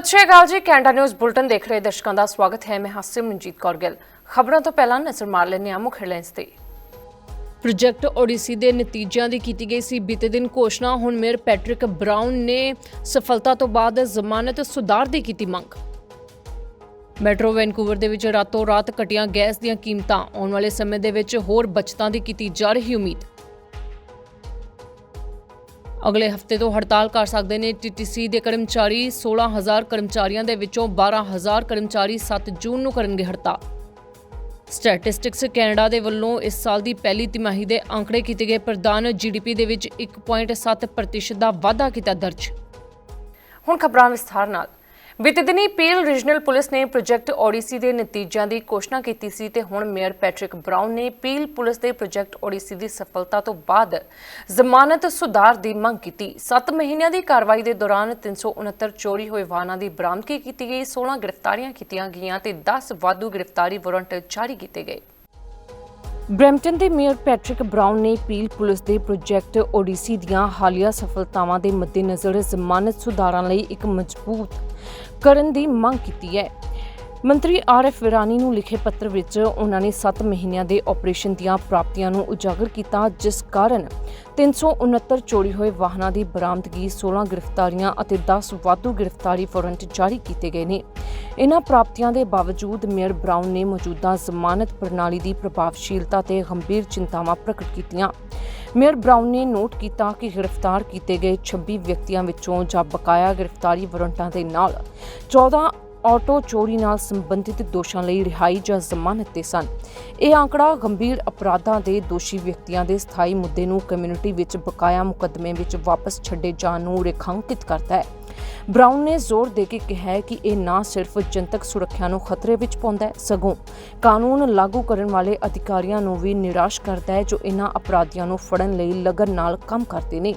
ਸਤਿ ਸ਼੍ਰੀ ਅਕਾਲ ਜੀ। Canada news bulletin ਦੇਖ ਰਹੇ ਦਰਸ਼ਕਾਂ ਦਾ ਸਵਾਗਤ ਹੈ। ਮੈਂ ਹਾਸਿਮ ਮਨਜੀਤ ਕੌਰ ਗਿੱਲ। ਖਬਰਾਂ ਤੋਂ ਪਹਿਲਾਂ ਨਜ਼ਰ ਮਾਰ ਲੈਂਦੇ ਹਾਂ ਮੁੱਖ ਹੈਡਲਾਈਨਸ ਤੇ। ਪ੍ਰੋਜੈਕਟ ਓਡੀਸੀ ਦੇ ਨਤੀਜਿਆਂ ਦੀ ਕੀਤੀ ਗਈ ਸੀ ਬੀਤੇ ਦਿਨ ਘੋਸ਼ਣਾ। ਹੁਣ ਮੇਅਰ ਪੈਟਰਿਕ ਬਰਾਊਨ ਨੇ ਸਫਲਤਾ ਤੋਂ ਬਾਅਦ ਜ਼ਮਾਨਤ ਸੁਧਾਰ ਦੀ ਕੀਤੀ ਮੰਗ। ਮੈਟਰੋ ਵੈਨਕੂਵਰ ਦੇ ਵਿੱਚ ਰਾਤੋਂ ਰਾਤ ਘਟੀਆਂ ਗੈਸ ਦੀਆਂ ਕੀਮਤਾਂ। ਆਉਣ ਵਾਲੇ ਸਮੇਂ ਦੇ ਵਿੱਚ ਹੋਰ ਬਚਤਾਂ ਦੀ ਕੀਤੀ ਜਾ ਰਹੀ ਉਮੀਦ। ਅਗਲੇ ਹਫ਼ਤੇ ਤੋਂ ਹੜਤਾਲ ਕਰ ਸਕਦੇ ਨੇ ਟੀਟੀਸੀ ਦੇ ਕਰਮਚਾਰੀ। 16000 ਕਰਮਚਾਰੀਆਂ ਦੇ ਵਿੱਚੋਂ 12000 ਕਰਮਚਾਰੀ 7 ਜੂਨ ਨੂੰ ਕਰਨਗੇ ਹੜਤਾਲ। ਸਟੈਟਿਸਟਿਕਸ ਕੈਨੇਡਾ ਦੇ ਵੱਲੋਂ ਇਸ ਸਾਲ ਦੀ ਪਹਿਲੀ ਤਿਮਾਹੀ ਦੇ ਅੰਕੜੇ ਕੀਤੇ ਗਏ ਪ੍ਰਦਾਨ ਜੀਡੀਪੀ ਦੇ ਵਿੱਚ 1.7% ਦਾ ਵਾਧਾ ਕੀਤਾ ਦਰਜ। ਹੁਣ ਖਬਰਾਂ ਵਿਸਥਾਰ ਨਾਲ। ਬੀਤੇ ਦਿਨੀ ਪੀਲ ਰੀਜਨਲ ਪੁਲਿਸ ਨੇ ਪ੍ਰੋਜੈਕਟ ਓਡੀਸੀ ਦੇ ਨਤੀਜਿਆਂ ਦੀ ਘੋਸ਼ਣਾ ਕੀਤੀ ਸੀ ਤੇ ਹੁਣ ਮੇਅਰ ਪੈਟਰਿਕ ਬ੍ਰਾਊਨ ਨੇ ਪੀਲ ਪੁਲਿਸ ਦੇ ਪ੍ਰੋਜੈਕਟ ਓਡੀਸੀ ਦੀ ਸਫਲਤਾ ਤੋਂ ਬਾਅਦ ਜ਼ਮਾਨਤ ਸੁਧਾਰ ਦੀ ਮੰਗ ਕੀਤੀ। 7 ਮਹੀਨਿਆਂ ਦੀ ਕਾਰਵਾਈ ਦੇ ਦੌਰਾਨ 369 ਚੋਰੀ ਹੋਏ ਵਾਹਨਾਂ ਦੀ ਬਰਾਮਦਗੀ ਕੀਤੀ ਗਈ 16 ਗ੍ਰਿਫਤਾਰੀਆਂ ਕੀਤੀਆਂ ਗਈਆਂ ਤੇ 10 ਵਾਧੂ ਗ੍ਰਿਫਤਾਰੀ ਵਾਰੰਟ ਜਾਰੀ ਕੀਤੇ ਗਏ। ਬ੍ਰੈਂਪਟਨ ਦੇ ਮੇਅਰ ਪੈਟਰਿਕ ਬ੍ਰਾਊਨ ਨੇ ਪੀਲ ਪੁਲਿਸ ਦੇ ਪ੍ਰੋਜੈਕਟ ਓਡੀਸੀ ਦੀਆਂ ਹਾਲੀਆ ਸਫਲਤਾਵਾਂ ਦੇ ਮੱਦੇਨਜ਼ਰ ਜ਼ਮਾਨਤ ਸੁਧਾਰਾਂ ਲਈ ਇੱਕ ਮਜ਼ਬੂਤ ਕਰਨ ਦੀ ਮੰਗ ਕੀਤੀ ਹੈ। ਮੰਤਰੀ ਆਰਐਫ ਵਿਰਾਨੀ ਨੂੰ ਲਿਖੇ ਪੱਤਰ ਵਿੱਚ ਉਹਨਾਂ ਨੇ 7 ਮਹੀਨਿਆਂ ਦੇ ਆਪਰੇਸ਼ਨ ਦੀਆਂ ਪ੍ਰਾਪਤੀਆਂ ਨੂੰ ਉਜਾਗਰ ਕੀਤਾ, ਜਿਸ ਕਾਰਨ 369 ਚੋਰੀ ਹੋਏ ਵਾਹਨਾਂ ਦੀ ਬਰਾਮਦਗੀ 16 ਗ੍ਰਿਫਤਾਰੀਆਂ ਅਤੇ 10 ਵਾਧੂ ਗ੍ਰਿਫਤਾਰੀ ਵਾਰੰਟ ਜਾਰੀ ਕੀਤੇ ਗਏ ਨੇ। ਇਨ੍ਹਾਂ ਪ੍ਰਾਪਤੀਆਂ ਦੇ ਬਾਵਜੂਦ ਮੇਅਰ ਬ੍ਰਾਊਨ ਨੇ ਮੌਜੂਦਾ ਜ਼ਮਾਨਤ ਪ੍ਰਣਾਲੀ ਦੀ ਪ੍ਰਭਾਵਸ਼ੀਲਤਾ ਤੇ ਗੰਭੀਰ ਚਿੰਤਾਵਾਂ ਪ੍ਰਗਟ ਕੀਤੀਆਂ। ਮੇਅਰ ਬਰਾਊਨ ਨੇ ਨੋਟ ਕੀਤਾ ਕਿ ਗ੍ਰਿਫਤਾਰ ਕੀਤੇ ਗਏ 26 ਵਿਅਕਤੀਆਂ ਵਿੱਚੋਂ ਜਾਂ ਬਕਾਇਆ ਗ੍ਰਿਫਤਾਰੀ ਵਾਰੰਟਾਂ ਦੇ ਨਾਲ 14 ਆਟੋ ਚੋਰੀ ਨਾਲ ਸੰਬੰਧਿਤ ਦੋਸ਼ਾਂ ਲਈ ਰਿਹਾਈ ਜਾਂ ਜ਼ਮਾਨਤ ਤੇ ਸਨ। ਇਹ ਆંકੜਾ ਗੰਭੀਰ ਅਪਰਾਧਾਂ ਦੇ ਦੋਸ਼ੀ ਵਿਅਕਤੀਆਂ ਦੇ ਸਥਾਈ ਮੁੱਦੇ ਨੂੰ ਕਮਿਊਨਿਟੀ ਵਿੱਚ ਬਕਾਇਆ ਮੁਕੱਦਮੇ ਵਿੱਚ ਵਾਪਸ ਛੱਡੇ ਜਾਣ ਨੂੰ ਰੇਖਾਂਕਿਤ ਕਰਦਾ ਹੈ। ਬ੍ਰਾਊਨ ਨੇ ਜ਼ੋਰ ਦੇ ਕੇ ਕਿਹਾ ਕਿ ਇਹ ਨਾ ਸਿਰਫ ਜਨਤਕ ਸੁਰੱਖਿਆ ਨੂੰ ਖਤਰੇ ਵਿੱਚ ਪਾਉਂਦਾ ਹੈ, ਸਗੋਂ ਕਾਨੂੰਨ ਲਾਗੂ ਕਰਨ ਵਾਲੇ ਅਧਿਕਾਰੀਆਂ ਨੂੰ ਵੀ ਨਿਰਾਸ਼ ਕਰਦਾ ਹੈ, ਜੋ ਇਹਨਾਂ ਅਪਰਾਧੀਆਂ ਨੂੰ ਫੜਨ ਲਈ ਲਗਨ ਨਾਲ ਕੰਮ ਕਰਦੇ ਨੇ।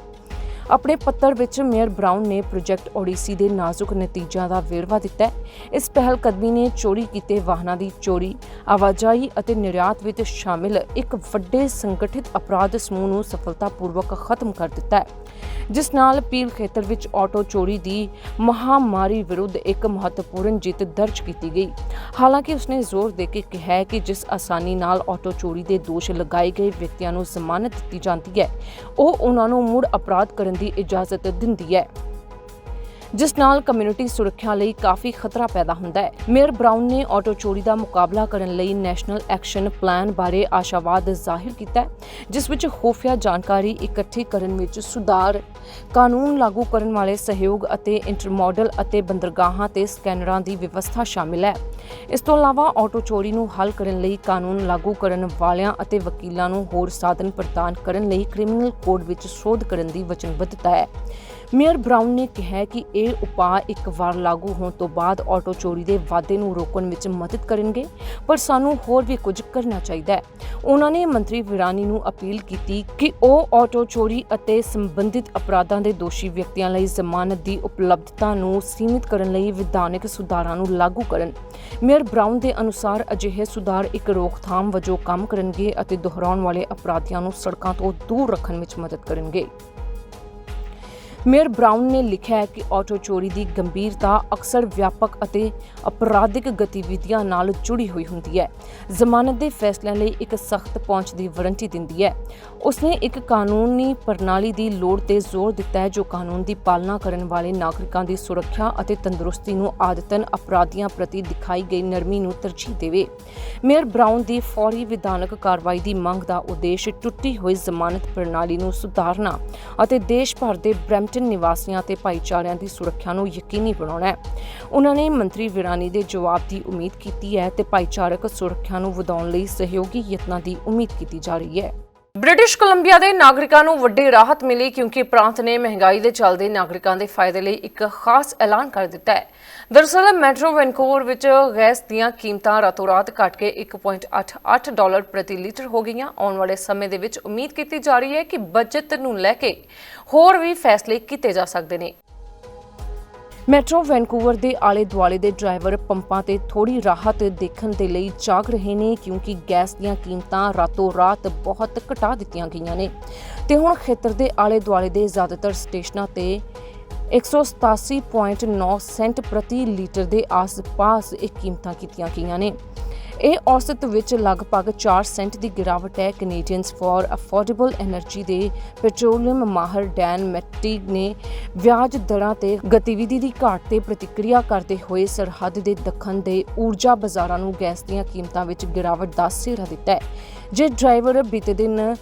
ਆਪਣੇ ਪੱਤਰ ਵਿੱਚ ਮੇਅਰ ਬ੍ਰਾਊਨ ਨੇ ਪ੍ਰੋਜੈਕਟ ਓਡੀਸੀ ਦੇ ਨਾਜ਼ੁਕ ਨਤੀਜਿਆਂ ਦਾ ਵੇਰਵਾ ਦਿੱਤਾ ਹੈ। ਇਸ ਪਹਿਲ ਕਦਮੀ ਨੇ ਚੋਰੀ ਕੀਤੇ ਵਾਹਨਾਂ ਦੀ ਚੋਰੀ, ਆਵਾਜਾਈ ਅਤੇ ਨਿਰਯਾਤ ਵਿੱਚ ਸ਼ਾਮਿਲ ਇੱਕ ਵੱਡੇ ਸੰਗਠਿਤ ਅਪਰਾਧ ਸਮੂਹ ਨੂੰ ਸਫਲਤਾਪੂਰਵਕ ਖਤਮ ਕਰ ਦਿੱਤਾ ਹੈ। ਜਿਸ ਨਾਲ ਪੀਲ ਖੇਤਰ ਵਿੱਚ ਆਟੋ ਚੋਰੀ ਦੀ ਮਹਾਮਾਰੀ ਵਿਰੁੱਧ ਇੱਕ ਮਹੱਤਵਪੂਰਨ ਜਿੱਤ ਦਰਜ ਕੀਤੀ ਗਈ। ਹਾਲਾਂਕਿ ਉਸਨੇ ਜ਼ੋਰ ਦੇ ਕੇ ਕਿਹਾ ਹੈ ਕਿ ਜਿਸ ਆਸਾਨੀ ਨਾਲ ਆਟੋ ਚੋਰੀ ਦੇ ਦੋਸ਼ ਲਗਾਏ ਗਏ ਵਿਅਕਤੀਆਂ ਨੂੰ ਜ਼ਮਾਨਤ ਦਿੱਤੀ ਜਾਂਦੀ ਹੈ, ਉਹ ਉਹਨਾਂ ਨੂੰ ਮੁੜ ਅਪਰਾਧ ਕਰਨ ਦੀ ਇਜਾਜ਼ਤ ਦਿੰਦੀ ਹੈ ਜਿਸ ਨਾਲ ਕਮਿਊਨਿਟੀ ਸੁਰੱਖਿਆ ਲਈ ਕਾਫੀ ਖਤਰਾ ਪੈਦਾ ਹੁੰਦਾ ਹੈ। ਮੇਅਰ ਬਰਾਊਨ ਨੇ ਆਟੋ ਚੋਰੀ ਦਾ ਮੁਕਾਬਲਾ ਕਰਨ ਲਈ ਨੈਸ਼ਨਲ ਐਕਸ਼ਨ ਪਲਾਨ ਬਾਰੇ ਆਸ਼ਾਵਾਦ ਜ਼ਾਹਿਰ ਕੀਤਾ ਜਿਸ ਵਿੱਚ ਖੁਫੀਆ ਜਾਣਕਾਰੀ ਇਕੱਠੀ ਕਰਨ ਵਿੱਚ ਸੁਧਾਰ, ਕਾਨੂੰਨ ਲਾਗੂ ਕਰਨ ਵਾਲੇ ਸਹਿਯੋਗ ਅਤੇ ਇੰਟਰਮੋਡਲ ਅਤੇ ਬੰਦਰਗਾਹਾਂ ਤੇ ਸਕੈਨਰਾਂ ਦੀ ਵਿਵਸਥਾ ਸ਼ਾਮਿਲ ਹੈ। ਇਸ ਤੋਂ ਇਲਾਵਾ ਆਟੋ ਚੋਰੀ ਨੂੰ ਹੱਲ ਕਰਨ ਲਈ ਕਾਨੂੰਨ ਲਾਗੂ ਕਰਨ ਵਾਲਿਆਂ ਅਤੇ ਵਕੀਲਾਂ ਨੂੰ ਹੋਰ ਸਾਧਨ ਪ੍ਰਦਾਨ ਕਰਨ ਲਈ ਕ੍ਰਿਮੀਨਲ ਕੋਡ ਵਿੱਚ ਸੋਧ ਕਰਨ ਦੀ ਵਚਨਬੱਧਤਾ ਹੈ। ਮੇਅਰ ਬ੍ਰਾਊਨ ਨੇ ਕਿਹਾ ਕਿ ਇਹ ਉਪਾਅ ਇੱਕ ਵਾਰ ਲਾਗੂ ਹੋਣ ਤੋਂ ਬਾਅਦ ਆਟੋ ਚੋਰੀ ਦੇ ਵਾਧੇ ਨੂੰ ਰੋਕਣ ਵਿੱਚ ਮਦਦ ਕਰਨਗੇ, ਪਰ ਸਾਨੂੰ ਹੋਰ ਵੀ ਕੁਝ ਕਰਨਾ ਚਾਹੀਦਾ ਹੈ। ਉਹਨਾਂ ਨੇ ਮੰਤਰੀ ਵਿਰਾਨੀ ਨੂੰ ਅਪੀਲ ਕੀਤੀ ਕਿ ਉਹ ਆਟੋ ਚੋਰੀ ਅਤੇ ਸੰਬੰਧਿਤ ਅਪਰਾਧਾਂ ਦੇ ਦੋਸ਼ੀ ਵਿਅਕਤੀਆਂ ਲਈ ਜ਼ਮਾਨਤ ਦੀ ਉਪਲਬਧਤਾ ਨੂੰ ਸੀਮਿਤ ਕਰਨ ਲਈ ਵਿਧਾਨਕ ਸੁਧਾਰਾਂ ਨੂੰ ਲਾਗੂ ਕਰਨ। ਮੇਅਰ ਬ੍ਰਾਊਨ ਦੇ ਅਨੁਸਾਰ ਅਜਿਹੇ ਸੁਧਾਰ ਇੱਕ ਰੋਕਥਾਮ ਵਜੋਂ ਕੰਮ ਕਰਨਗੇ ਅਤੇ ਦੁਹਰਾਉਣ ਵਾਲੇ ਅਪਰਾਧੀਆਂ ਨੂੰ ਸੜਕਾਂ ਤੋਂ ਦੂਰ ਰੱਖਣ ਵਿੱਚ ਮਦਦ ਕਰਨਗੇ। ਮੇਅਰ ਬ੍ਰਾਊਨ ਨੇ ਲਿਖਿਆ ਹੈ ਕਿ ਆਟੋ ਚੋਰੀ ਦੀ ਗੰਭੀਰਤਾ ਅਕਸਰ ਵਿਆਪਕ ਅਤੇ ਅਪਰਾਧਿਕ ਗਤੀਵਿਧੀਆਂ ਨਾਲ ਜੁੜੀ ਹੋਈ ਹੁੰਦੀ ਹੈ। ਜ਼ਮਾਨਤ ਦੇ ਫੈਸਲਿਆਂ ਲਈ ਇੱਕ ਸਖਤ ਪਹੁੰਚ ਦੀ ਵਾਰੰਟੀ ਦਿੰਦੀ ਹੈ। ਉਸਨੇ ਇੱਕ ਕਾਨੂੰਨੀ ਪ੍ਰਣਾਲੀ ਦੀ ਲੋੜ ਤੇ ਜ਼ੋਰ ਦਿੱਤਾ ਹੈ, ਜੋ ਕਾਨੂੰਨ ਦੀ ਪਾਲਣਾ ਕਰਨ ਵਾਲੇ ਨਾਗਰਿਕਾਂ ਦੀ ਸੁਰੱਖਿਆ ਅਤੇ ਤੰਦਰੁਸਤੀ ਨੂੰ ਆਦਤਨ ਅਪਰਾਧੀਆਂ ਪ੍ਰਤੀ ਦਿਖਾਈ ਗਈ ਨਰਮੀ ਨੂੰ ਤਰਜੀਹ ਦੇਵੇ। ਮੇਅਰ ਬ੍ਰਾਊਨ ਦੀ ਫੌਰੀ ਵਿਧਾਨਕ ਕਾਰਵਾਈ ਦੀ ਮੰਗ ਦਾ ਉਦੇਸ਼ ਟੁੱਟੀ ਹੋਈ ਜ਼ਮਾਨਤ ਪ੍ਰਣਾਲੀ ਨੂੰ ਸੁਧਾਰਨਾ ਅਤੇ ਦੇਸ਼ ਭਰ ਦੇ ਬ੍ਰੈਂਪਟਨ ਨਿਵਾਸੀਆਂ ਤੇ ਭਾਈਚਾਰਿਆਂ ਦੀ ਸੁਰੱਖਿਆ ਨੂੰ ਯਕੀਨੀ ਬਣਾਉਣਾ ਹੈ। ਉਹਨਾਂ ਨੇ ਮੰਤਰੀ ਵਿਰਾਨੀ ਦੇ ਜਵਾਬ ਦੀ ਉਮੀਦ ਕੀਤੀ ਹੈ ਤੇ ਭਾਈਚਾਰਕ ਸੁਰੱਖਿਆ ਨੂੰ ਵਧਾਉਣ ਲਈ ਸਹਿਯੋਗੀ ਯਤਨਾਂ ਦੀ ਉਮੀਦ ਕੀਤੀ ਜਾ ਰਹੀ ਹੈ। ਬ੍ਰਿਟਿਸ਼ ਕੋਲੰਬੀਆ ਦੇ ਨਾਗਰਿਕਾਂ ਨੂੰ ਵੱਡੀ ਰਾਹਤ ਮਿਲੀ ਕਿਉਂਕਿ ਪ੍ਰਾਂਤ ਨੇ ਮਹਿੰਗਾਈ ਦੇ ਚੱਲਦੇ ਨਾਗਰਿਕਾਂ ਦੇ ਫਾਇਦੇ ਲਈ ਇੱਕ ਖਾਸ ਐਲਾਨ ਕਰ ਦਿੱਤਾ ਹੈ। ਦਰਅਸਲ, ਮੈਟਰੋ ਵੈਨਕੂਵਰ ਵਿੱਚ ਗੈਸ ਦੀਆਂ ਕੀਮਤਾਂ ਰਾਤੋਂ-ਰਾਤ ਘਟ ਕੇ 1.88 ਡਾਲਰ ਪ੍ਰਤੀ ਲੀਟਰ ਹੋ ਗਈਆਂ। ਆਉਣ ਵਾਲੇ ਸਮੇਂ ਦੇ ਵਿੱਚ ਉਮੀਦ ਕੀਤੀ ਜਾ ਰਹੀ ਹੈ ਕਿ ਬਜਟ ਨੂੰ ਲੈ ਕੇ ਹੋਰ ਵੀ ਫੈਸਲੇ ਕੀਤੇ ਜਾ ਸਕਦੇ ਨੇ। ਮੈਟਰੋ ਵੈਨਕੂਵਰ ਦੇ ਆਲੇ ਦੁਆਲੇ ਦੇ ਡਰਾਈਵਰ ਪੰਪਾਂ ਤੇ ਥੋੜੀ ਰਾਹਤ ਦੇਖਣ ਦੇ ਲਈ ਜਾਗ ਰਹੇ ਨੇ ਕਿਉਂਕਿ ਗੈਸ ਦੀਆਂ ਕੀਮਤਾਂ ਰਾਤੋਂ ਰਾਤ ਬਹੁਤ ਘਟਾ ਦਿੱਤੀਆਂ ਗਈਆਂ ਨੇ। ਤੇ ਹੁਣ ਖੇਤਰ ਦੇ ਆਲੇ ਦੁਆਲੇ ਦੇ ਜ਼ਿਆਦਾਤਰ ਸਟੇਸ਼ਨਾਂ ਤੇ 187.9 ਸੈਂਟ ਪ੍ਰਤੀ ਲੀਟਰ ਦੇ ਆਸ-ਪਾਸ ਇਹ ਕੀਮਤਾਂ ਕੀਤੀਆਂ ਗਈਆਂ ਨੇ। ਇਹ ਔਸਤ ਵਿੱਚ ਲਗਭਗ 4 ਸੈਂਟ ਦੀ ਗਿਰਾਵਟ ਹੈ। ਕੈਨੇਡੀਅਨਸ ਫਾਰ ਅਫੋਰਡੇਬਲ એનર્ਜੀ ਦੇ ਪੈਟਰੋਲੀਅਮ ਮਾਹਰ ਡੈਨ ਮੈਟੀ ਨੇ ਵਿਆਜ ਦਰਾਂ ਤੇ ਗਤੀਵਿਧੀ ਦੀ ਘਾਟ ਤੇ ਪ੍ਰਤੀਕਿਰਿਆ ਕਰਦੇ ਹੋਏ ਸਰਹੱਦ ਦੇ ਦੱਖਣ ਦੇ ਊਰਜਾ ਬਾਜ਼ਾਰਾਂ ਨੂੰ ਗੈਸ ਦੀਆਂ ਕੀਮਤਾਂ ਵਿੱਚ ਗਿਰਾਵਟ ਦਾ ਸਿਹਰਾ ਦਿੱਤਾ ਹੈ। ਜੇ ਡਰਾਈਵਰ ਬੀਤੇ ਦਿਨ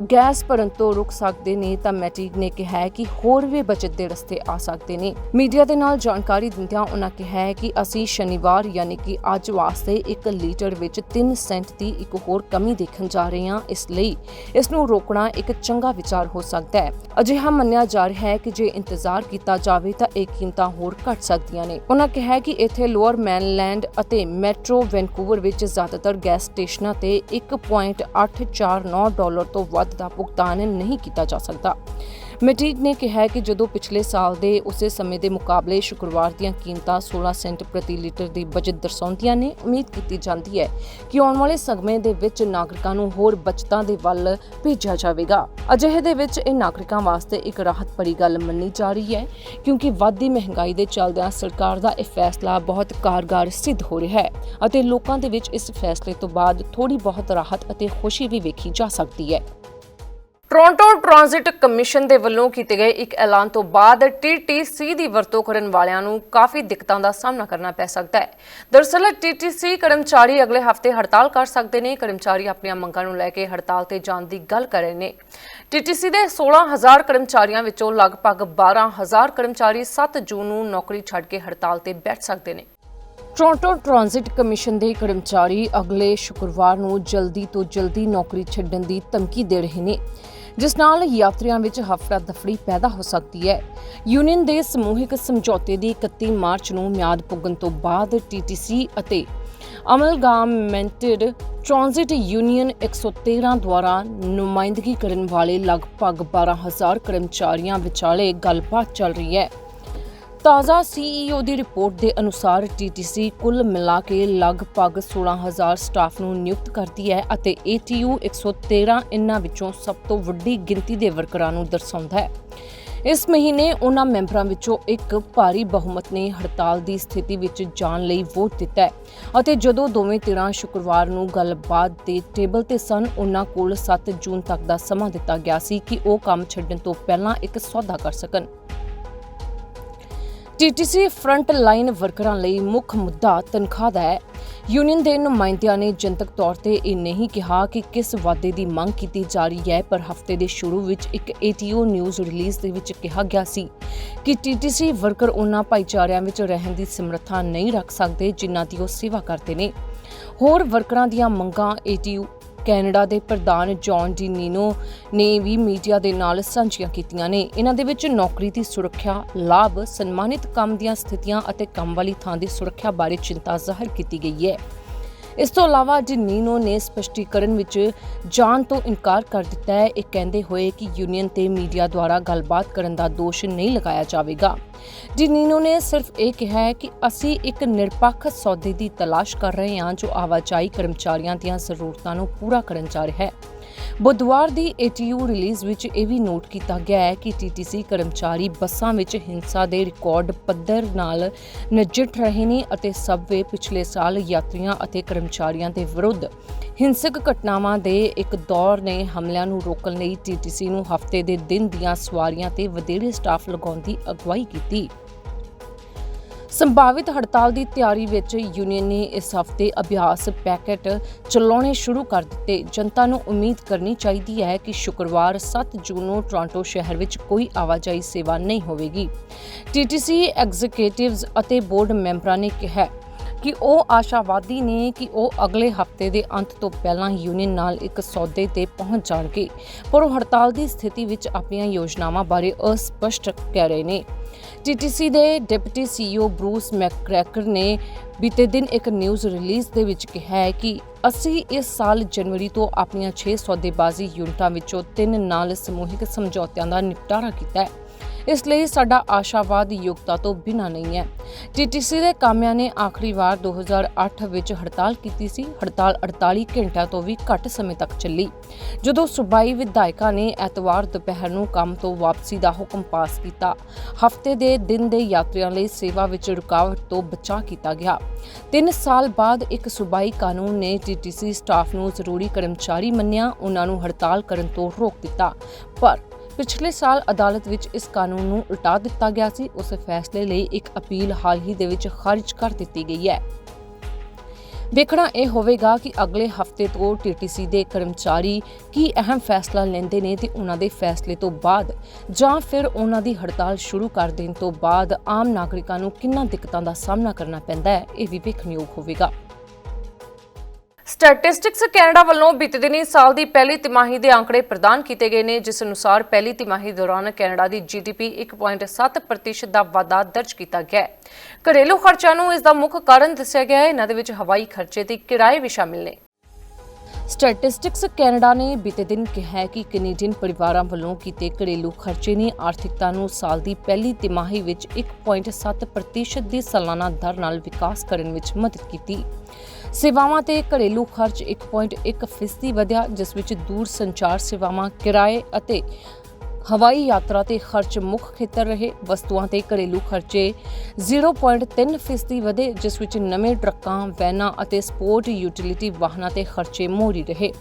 ਗੈਸ ਭਰਨ ਤੋਂ ਰੁਕ ਸਕਦੇ ਨੇ ਤਾਂ ਮੈਟਿਗ ਨੇ ਕਿਹਾ ਹੈ ਕਿ ਹੋਰ ਵੀ ਬਚਤ ਦੇ ਰਸਤੇ ਆ ਸਕਦੇ ਨੇ। ਮੀਡੀਆ ਦੇ ਨਾਲ ਜਾਣਕਾਰੀ ਦਿੰਦਿਆਂ ਉਹਨਾਂ ਕਿਹਾ ਹੈ ਕਿ ਅਸੀਂ ਸ਼ਨੀਵਾਰ ਯਾਨੀ ਕਿ ਅੱਜ ਵਾਸਤੇ 1 ਲੀਟਰ ਵਿੱਚ 3 ਸੈਂਟ ਦੀ ਇੱਕ ਹੋਰ ਕਮੀ ਦੇਖਣ ਜਾ ਰਹੇ ਹਾਂ। ਇਸ ਲਈ ਇਸ ਨੂੰ ਰੋਕਣਾ ਇੱਕ ਚੰਗਾ ਵਿਚਾਰ ਹੋ ਸਕਦਾ ਹੈ। ਅਜਿਹਾ ਮੰਨਿਆ ਜਾ ਰਿਹਾ ਹੈ ਕਿ ਜੇ ਇੰਤਜ਼ਾਰ ਕੀਤਾ ਜਾਵੇ ਤਾਂ ਇਹ ਕੀਮਤਾਂ ਹੋਰ ਘਟ ਸਕਦੀਆਂ ਨੇ। ਉਹਨਾਂ ਕਿਹਾ ਕਿ ਇੱਥੇ ਲੋਅਰ ਮੈਨਲੈਂਡ ਅਤੇ ਮੈਟਰੋ ਵੈਨਕੂਵਰ ਵਿੱਚ ਜ਼ਿਆਦਾਤਰ ਗੈਸ ਸਟੇਸ਼ਨਾਂ ਤੇ 1.849 ਡਾਲਰ ਤੋਂ ਵੱਧ ਦਾ ਭੁਗਤਾਨ ਨਹੀਂ ਕੀਤਾ ਜਾ ਸਕਦਾ। ਮੈਟਿਕ ਨੇ ਕਿਹਾ ਕਿ ਜਦੋਂ ਪਿਛਲੇ ਸਾਲ ਦੇ ਉਸੇ ਸਮੇਂ ਦੇ ਮੁਕਾਬਲੇ ਸ਼ੁੱਕਰਵਾਰ ਦੀਆਂ ਕੀਮਤਾਂ 16 ਸੈਂਟ ਪ੍ਰਤੀ ਲੀਟਰ ਦੀ ਬਚਤ ਦਰਸਾਉਂਦੀਆਂ ਨੇ, ਉਮੀਦ ਕੀਤੀ ਜਾਂਦੀ ਹੈ ਕਿ ਆਉਣ ਵਾਲੇ ਸਮੇਂ ਦੇ ਵਿੱਚ ਨਾਗਰਿਕਾਂ ਨੂੰ ਹੋਰ ਬਚਤਾਂ ਦੇ ਵੱਲ ਭੇਜਿਆ ਜਾਵੇਗਾ। ਅਜਿਹੇ ਦੇ ਵਿੱਚ ਇਹ ਨਾਗਰਿਕਾਂ ਵਾਸਤੇ ਇੱਕ ਰਾਹਤ ਭਰੀ ਗੱਲ ਮੰਨੀ ਜਾ ਰਹੀ ਹੈ, ਕਿਉਂਕਿ ਵੱਧਦੀ ਮਹਿੰਗਾਈ ਦੇ ਚੱਲਦਿਆਂ ਸਰਕਾਰ ਦਾ ਇਹ ਫੈਸਲਾ ਬਹੁਤ ਕਾਰਗਰ ਸਿੱਧ ਹੋ ਰਿਹਾ ਹੈ ਅਤੇ ਲੋਕਾਂ ਦੇ ਵਿੱਚ ਇਸ ਫੈਸਲੇ ਤੋਂ ਬਾਅਦ ਥੋੜੀ ਬਹੁਤ ਰਾਹਤ ਅਤੇ ਖੁਸ਼ੀ ਵੀ ਵੇਖੀ ਜਾ ਸਕਦੀ ਹੈ। ਟੋਰਾਂਟੋ ਟ੍ਰਾਂਜ਼ਿਟ ਕਮਿਸ਼ਨ ਦੇ ਵੱਲੋਂ ਕੀਤੇ ਗਏ ਇੱਕ ਐਲਾਨ ਤੋਂ ਬਾਅਦ TTC ਦੀ ਵਰਤੋਂ ਕਰਨ ਵਾਲਿਆਂ ਨੂੰ ਕਾਫੀ ਦਿੱਕਤਾਂ ਦਾ ਸਾਹਮਣਾ ਕਰਨਾ ਪੈ ਸਕਦਾ ਹੈ। ਦਰਅਸਲ TTC ਕਰਮਚਾਰੀ ਅਗਲੇ ਹਫ਼ਤੇ ਹੜਤਾਲ ਕਰ ਸਕਦੇ ਨੇ। ਕਰਮਚਾਰੀ ਆਪਣੀਆਂ ਮੰਗਾਂ ਨੂੰ ਲੈ ਕੇ ਹੜਤਾਲ ਤੇ ਜਾਣ ਦੀ ਗੱਲ ਕਰ ਰਹੇ ਨੇ। TTC ਦੇ 16000 ਕਰਮਚਾਰੀਆਂ ਵਿੱਚੋਂ ਲਗਭਗ 12000 ਕਰਮਚਾਰੀ 7 ਜੂਨ ਨੂੰ ਨੌਕਰੀ ਛੱਡ ਕੇ ਹੜਤਾਲ ਤੇ ਬੈਠ ਸਕਦੇ ਨੇ। ਟੋਰਾਂਟੋ ਟ੍ਰਾਂਜ਼ਿਟ ਕਮਿਸ਼ਨ ਦੇ ਕਰਮਚਾਰੀ ਅਗਲੇ ਸ਼ੁੱਕਰਵਾਰ ਨੂੰ ਜਲਦੀ ਤੋਂ ਜਲਦੀ ਨੌਕਰੀ ਛੱਡਣ ਦੀ ਧਮਕੀ ਦੇ ਰਹੇ ਨੇ। ਜਿਸ ਨਾਲ ਯਾਤਰੀਆਂ ਵਿੱਚ ਹਫੜਾ ਦਫੜੀ ਪੈਦਾ ਹੋ ਸਕਦੀ ਹੈ। ਯੂਨੀਅਨ ਦੇ ਸਮੂਹਿਕ ਸਮਝੌਤੇ ਦੀ 31 ਮਾਰਚ ਨੂੰ ਮਿਆਦ ਪੁੱਗਣ ਤੋਂ ਬਾਅਦ ਟੀਟੀਸੀ ਅਤੇ ਅਮਲਗਾਮੈਂਟਡ ਟ੍ਰਾਂਜ਼ਿਟ ਯੂਨੀਅਨ 113 ਦੁਆਰਾ ਨੁਮਾਇੰਦਗੀ ਕਰਨ ਵਾਲੇ ਲਗਭਗ 12000 ਕਰਮਚਾਰੀਆਂ ਵਿਚਾਲੇ ਗੱਲਬਾਤ ਚੱਲ ਰਹੀ ਹੈ। ਤਾਜ਼ਾ ਸੀਈਓ ਦੀ ਰਿਪੋਰਟ ਦੇ ਅਨੁਸਾਰ ਟੀਟੀਸੀ ਕੁੱਲ ਮਿਲਾ ਕੇ ਲਗਭਗ 16000 ਸਟਾਫ ਨੂੰ ਨਿਯੁਕਤ ਕਰਦੀ ਹੈ ਅਤੇ ATU 113 ਇਨ੍ਹਾਂ ਵਿੱਚੋਂ ਸਭ ਤੋਂ ਵੱਡੀ ਗਿਣਤੀ ਦੇ ਵਰਕਰਾਂ ਨੂੰ ਦਰਸਾਉਂਦਾ ਹੈ। ਇਸ ਮਹੀਨੇ ਉਹਨਾਂ ਮੈਂਬਰਾਂ ਵਿੱਚੋਂ ਇੱਕ ਭਾਰੀ ਬਹੁਮਤ ਨੇ ਹੜਤਾਲ ਦੀ ਸਥਿਤੀ ਵਿੱਚ ਜਾਣ ਲਈ ਵੋਟ ਦਿੱਤਾ ਹੈ ਅਤੇ ਜਦੋਂ ਦੋਵੇਂ ਧਿਰਾਂ ਸ਼ੁੱਕਰਵਾਰ ਨੂੰ ਗੱਲਬਾਤ ਦੇ ਟੇਬਲ ਤੇ ਸਨ, ਉਹਨਾਂ ਕੋਲ 7 ਜੂਨ ਤੱਕ ਦਾ ਸਮਾਂ ਦਿੱਤਾ ਗਿਆ ਸੀ ਕਿ ਉਹ ਕੰਮ ਛੱਡਣ ਤੋਂ ਪਹਿਲਾਂ ਇੱਕ ਸੌਦਾ ਕਰ ਸਕਣ। ਟੀਟੀਸੀ ਫਰੰਟ ਲਾਈਨ ਵਰਕਰਾਂ ਲਈ ਮੁੱਖ ਮੁੱਦਾ ਤਨਖਾਹ ਦਾ ਹੈ। ਯੂਨੀਅਨ ਦੇ ਨੁਮਾਇੰਦਿਆਂ ਨੇ ਜਨਤਕ ਤੌਰ ਤੇ ਇਹ ਨਹੀਂ ਕਿਹਾ ਕਿ ਕਿਸ ਵਾਅਦੇ ਦੀ ਮੰਗ ਕੀਤੀ ਜਾ ਰਹੀ ਹੈ, ਪਰ ਹਫ਼ਤੇ ਦੇ ਸ਼ੁਰੂ ਵਿੱਚ ਇੱਕ ATO ਨਿਊਜ਼ ਰਿਲੀਜ਼ ਦੇ ਵਿੱਚ ਕਿਹਾ ਗਿਆ ਸੀ ਕਿ ਟੀਟੀਸੀ ਵਰਕਰ ਉਹਨਾਂ ਭਾਈਚਾਰਿਆਂ ਵਿੱਚ ਰਹਿਣ ਦੀ ਸਮਰੱਥਾ ਨਹੀਂ ਰੱਖ ਸਕਦੇ ਜਿਨ੍ਹਾਂ ਦੀ ਉਹ ਸੇਵਾ ਕਰਦੇ ਨੇ। ਹੋਰ ਵਰਕਰਾਂ ਦੀਆਂ ਮੰਗਾਂ ATO ਕੈਨੇਡਾ ਦੇ ਪ੍ਰਧਾਨ ਜੌਨ ਡੀ ਨੀਨੋ ਨੇ ਵੀ ਮੀਡੀਆ ਦੇ ਨਾਲ ਸਾਂਝੀਆਂ ਕੀਤੀਆਂ ਨੇ। ਇਹਨਾਂ ਦੇ ਵਿੱਚ ਨੌਕਰੀ ਦੀ ਸੁਰੱਖਿਆ, ਲਾਭ, ਸਨਮਾਨਿਤ ਕੰਮ ਦੀਆਂ ਸਥਿਤੀਆਂ ਅਤੇ ਕੰਮ ਵਾਲੀ ਥਾਂ ਦੀ ਸੁਰੱਖਿਆ ਬਾਰੇ ਚਿੰਤਾ ਜ਼ਾਹਰ ਕੀਤੀ ਗਈ ਹੈ। ਇਸ ਤੋਂ ਇਲਾਵਾ ਜਿਨੀਨੋ ਨੇ ਸਪਸ਼ਟੀਕਰਨ ਵਿੱਚ ਜਾਣ ਤੋਂ ਇਨਕਾਰ ਕਰ ਦਿੱਤਾ ਹੈ। ਇਹ ਕਹਿੰਦੇ ਹੋਏ ਕਿ ਯੂਨੀਅਨ ਤੇ ਮੀਡੀਆ ਦੁਆਰਾ ਗੱਲਬਾਤ ਕਰਨ ਦਾ ਦੋਸ਼ ਨਹੀਂ ਲਗਾਇਆ ਜਾਵੇਗਾ। ਜਿਨੀਨੋ ਨੇ ਸਿਰਫ ਇਹ ਕਿਹਾ ਹੈ ਕਿ ਅਸੀਂ ਇੱਕ ਨਿਰਪੱਖ ਸੌਦੇ ਦੀ ਤਲਾਸ਼ ਕਰ ਰਹੇ ਹਾਂ ਜੋ ਆਵਾਜਾਈ ਕਰਮਚਾਰੀਆਂ ਦੀਆਂ ਜ਼ਰੂਰਤਾਂ ਨੂੰ ਪੂਰਾ ਕਰਨ ਜਾ ਰਿਹਾ ਹੈ। ਬੁੱਧਵਾਰ ਦੀ ATU ਰਿਲੀਜ਼ ਵਿੱਚ ਇਹ ਵੀ ਨੋਟ ਕੀਤਾ ਗਿਆ ਹੈ ਕਿ TTC ਕਰਮਚਾਰੀ ਬੱਸਾਂ ਵਿੱਚ ਹਿੰਸਾ ਦੇ ਰਿਕਾਰਡ ਪੱਧਰ ਨਾਲ ਨਜਿੱਠ ਰਹੇ ਨੇ ਅਤੇ ਸਬਵੇ ਪਿਛਲੇ ਸਾਲ ਯਾਤਰੀਆਂ ਅਤੇ ਕਰਮਚਾਰੀਆਂ ਦੇ ਵਿਰੁੱਧ ਹਿੰਸਕ ਘਟਨਾਵਾਂ ਦੇ ਇੱਕ ਦੌਰ ਨੇ ਹਮਲਿਆਂ ਨੂੰ ਰੋਕਣ ਲਈ TTC ਨੂੰ ਹਫ਼ਤੇ ਦੇ ਦਿਨ ਦੀਆਂ ਸਵਾਰੀਆਂ ਤੇ ਵਧੇਰੇ ਸਟਾਫ ਲਗਾਉਣ ਦੀ ਅਗਵਾਈ ਕੀਤੀ। ਸੰਭਾਵਿਤ ਹੜਤਾਲ ਦੀ ਤਿਆਰੀ ਵਿੱਚ ਯੂਨੀਅਨ ਨੇ ਇਸ ਹਫ਼ਤੇ ਅਭਿਆਸ ਪੈਕੇਟ ਚਲਾਉਣੇ ਸ਼ੁਰੂ ਕਰ ਦਿੱਤੇ। ਜਨਤਾ ਨੂੰ ਉਮੀਦ ਕਰਨੀ ਚਾਹੀਦੀ ਹੈ ਕਿ ਸ਼ੁੱਕਰਵਾਰ 7 ਜੂਨ ਨੂੰ ਟੋਰਾਂਟੋ ਸ਼ਹਿਰ ਵਿੱਚ ਕੋਈ ਆਵਾਜਾਈ ਸੇਵਾ ਨਹੀਂ ਹੋਵੇਗੀ। ਟੀਟੀਸੀ ਐਗਜ਼ੀਕਿਊਟਿਵਜ਼ ਅਤੇ ਬੋਰਡ ਮੈਂਬਰਾਂ ਨੇ ਕਿਹਾ ਕਿ ਉਹ ਆਸ਼ਾਵਾਦੀ ਨੇ ਕਿ ਉਹ ਅਗਲੇ ਹਫ਼ਤੇ ਦੇ ਅੰਤ ਤੋਂ ਪਹਿਲਾਂ ਯੂਨੀਅਨ ਨਾਲ ਇੱਕ ਸੌਦੇ ਤੇ ਪਹੁੰਚ ਜਾਣਗੇ। ਪਰ ਉਹ ਹੜਤਾਲ ਦੀ ਸਥਿਤੀ ਵਿੱਚ ਆਪਣੀਆਂ ਯੋਜਨਾਵਾਂ ਬਾਰੇ ਅਸਪਸ਼ਟ ਕਹਿ ਰਹੇ ਨੇ। ਟੀਟੀਸੀ ਦੇ ਡਿਪਟੀ ਸੀਈਓ ਬਰੂਸ ਮੈਕਕ੍ਰੈਕਰ ਨੇ ਬੀਤੇ ਦਿਨ ਇੱਕ ਨਿਊਜ਼ ਰਿਲੀਜ਼ ਦੇ ਵਿੱਚ ਕਿਹਾ ਹੈ ਕਿ ਅਸੀਂ ਇਸ ਸਾਲ ਜਨਵਰੀ ਤੋਂ ਆਪਣੀਆਂ 6 ਸੌਦੇਬਾਜ਼ੀ ਯੂਨਿਟਾਂ ਵਿੱਚੋਂ ਤਿੰਨ ਨਾਲ ਸਮੂਹਿਕ ਸਮਝੌਤਿਆਂ ਦਾ ਨਿਪਟਾਰਾ ਕੀਤਾ ਹੈ। ਇਸ ਲਈ ਸਾਡਾ ਆਸ਼ਾਵਾਦ ਯੋਗਤਾ ਤੋਂ ਬਿਨਾਂ ਨਹੀਂ ਹੈ। ਟੀਟੀਸੀ ਦੇ ਕਾਮਿਆਂ ਨੇ ਆਖਰੀ ਵਾਰ 2008 ਵਿੱਚ ਹੜਤਾਲ ਕੀਤੀ ਸੀ। ਹੜਤਾਲ 48 ਘੰਟਿਆਂ ਤੋਂ ਵੀ ਘੱਟ ਸਮੇਂ ਤੱਕ ਚੱਲੀ। ਜਦੋਂ ਸੂਬਾਈ ਵਿਧਾਇਕਾਂ ਨੇ ਐਤਵਾਰ ਦੁਪਹਿਰ ਨੂੰ ਕੰਮ ਤੋਂ ਵਾਪਸੀ ਦਾ ਹੁਕਮ ਪਾਸ ਕੀਤਾ, ਹਫ਼ਤੇ ਦੇ ਦਿਨ ਦੇ ਯਾਤਰੀਆਂ ਲਈ ਸੇਵਾ ਵਿੱਚ ਰੁਕਾਵਟ ਤੋਂ ਬਚਾਅ ਕੀਤਾ ਗਿਆ। 3 ਸਾਲ ਬਾਅਦ ਇੱਕ ਸੂਬਾਈ ਕਾਨੂੰਨ ਨੇ ਟੀਟੀਸੀ ਸਟਾਫ ਨੂੰ ਜ਼ਰੂਰੀ ਕਰਮਚਾਰੀ ਮੰਨਿਆ। ਉਹਨਾਂ ਨੂੰ ਹੜਤਾਲ ਕਰਨ ਤੋਂ ਰੋਕ ਦਿੱਤਾ। ਪਰ ਪਿਛਲੇ ਸਾਲ ਅਦਾਲਤ ਵਿੱਚ ਇਸ ਕਾਨੂੰਨ ਨੂੰ ਉਲਟਾ ਦਿੱਤਾ ਗਿਆ ਸੀ। ਉਸ ਫੈਸਲੇ ਲਈ ਇੱਕ ਅਪੀਲ ਹਾਲ ਹੀ ਦੇ ਵਿੱਚ ਖਾਰਜ ਕਰ ਦਿੱਤੀ ਗਈ ਹੈ। ਵੇਖਣਾ ਇਹ ਹੋਵੇਗਾ ਕਿ ਅਗਲੇ ਹਫ਼ਤੇ ਤੋਂ ਟੀਟੀਸੀ ਦੇ ਕਰਮਚਾਰੀ ਕੀ ਅਹਿਮ ਫੈਸਲਾ ਲੈਂਦੇ ਨੇ ਤੇ ਉਹਨਾਂ ਦੇ ਫੈਸਲੇ ਤੋਂ ਬਾਅਦ ਜਾਂ ਫਿਰ ਉਹਨਾਂ ਦੀ ਹੜਤਾਲ ਸ਼ੁਰੂ ਕਰ ਦੇਣ ਤੋਂ ਬਾਅਦ ਆਮ ਨਾਗਰਿਕਾਂ ਨੂੰ ਕਿੰਨਾ ਦਿੱਕਤਾਂ ਦਾ ਸਾਹਮਣਾ ਕਰਨਾ ਪੈਂਦਾ ਹੈ, ਇਹ ਵੀ ਵੇਖਣਯੋਗ ਹੋਵੇਗਾ। ਸਟੈਟਿਸਟਿਕਸ ਕੈਨੇਡਾ ਵੱਲੋਂ ਬੀਤੇ ਦਿਨੀ ਸਾਲ ਦੀ ਪਹਿਲੀ ਤਿਮਾਹੀ ਦੇ ਅੰਕੜੇ ਪ੍ਰਦਾਨ ਕੀਤੇ ਗਏ ਨੇ, ਜਿਸ ਅਨੁਸਾਰ ਪਹਿਲੀ ਤਿਮਾਹੀ ਦੌਰਾਨ ਕੈਨੇਡਾ ਦੀ ਜੀਡੀਪੀ 1.7% ਦਾ ਵਾਧਾ ਦਰਜ ਕੀਤਾ ਗਿਆ ਹੈ। ਘਰੇਲੂ ਖਰਚਿਆਂ ਨੂੰ ਇਸ ਦਾ ਮੁੱਖ ਕਾਰਨ ਦੱਸਿਆ ਗਿਆ ਹੈ। ਇਹਨਾਂ ਦੇ ਵਿੱਚ ਹਵਾਈ ਖਰਚੇ ਤੇ ਕਿਰਾਏ ਵੀ ਸ਼ਾਮਿਲ ਨੇ। ਸਟੈਟਿਸਟਿਕਸ ਕੈਨੇਡਾ ਨੇ ਬੀਤੇ ਦਿਨ ਕਿਹਾ ਹੈ ਕਿ ਕੈਨੇਡੀਅਨ ਪਰਿਵਾਰਾਂ ਵੱਲੋਂ ਕੀਤੇ ਘਰੇਲੂ ਖਰਚੇ ਨੇ ਆਰਥਿਕਤਾ ਨੂੰ ਸਾਲ ਦੀ ਪਹਿਲੀ ਤਿਮਾਹੀ ਵਿੱਚ 1.7% ਦੀ ਸਾਲਾਨਾ ਦਰ ਨਾਲ ਵਿਕਾਸ ਕਰਨ ਵਿੱਚ ਮਦਦ ਕੀਤੀ। ਸੇਵਾਵਾਂ ਤੇ ਘਰੇਲੂ ਖਰਚ 1.1 ਫੀਸਦੀ ਵਧਿਆ, ਜਿਸ ਵਿੱਚ ਦੂਰ ਸੰਚਾਰ ਸੇਵਾਵਾਂ, ਕਿਰਾਏ ਅਤੇ ਹਵਾਈ ਯਾਤਰਾ ਤੇ ਖਰਚ ਮੁੱਖ ਖੇਤਰ ਰਹੇ। ਵਸਤੂਆਂ ਤੇ ਘਰੇਲੂ ਖਰਚੇ 0.3 ਫੀਸਦੀ ਵਧੇ, ਜਿਸ ਵਿੱਚ ਨਵੇਂ ਟਰੱਕਾਂ, ਵੈਨਾਂ ਅਤੇ ਸਪੋਰਟ ਯੂਟਿਲਿਟੀ ਵਾਹਨਾਂ ਤੇ ਖਰਚੇ ਮੋਰੀ ਰਹੇ।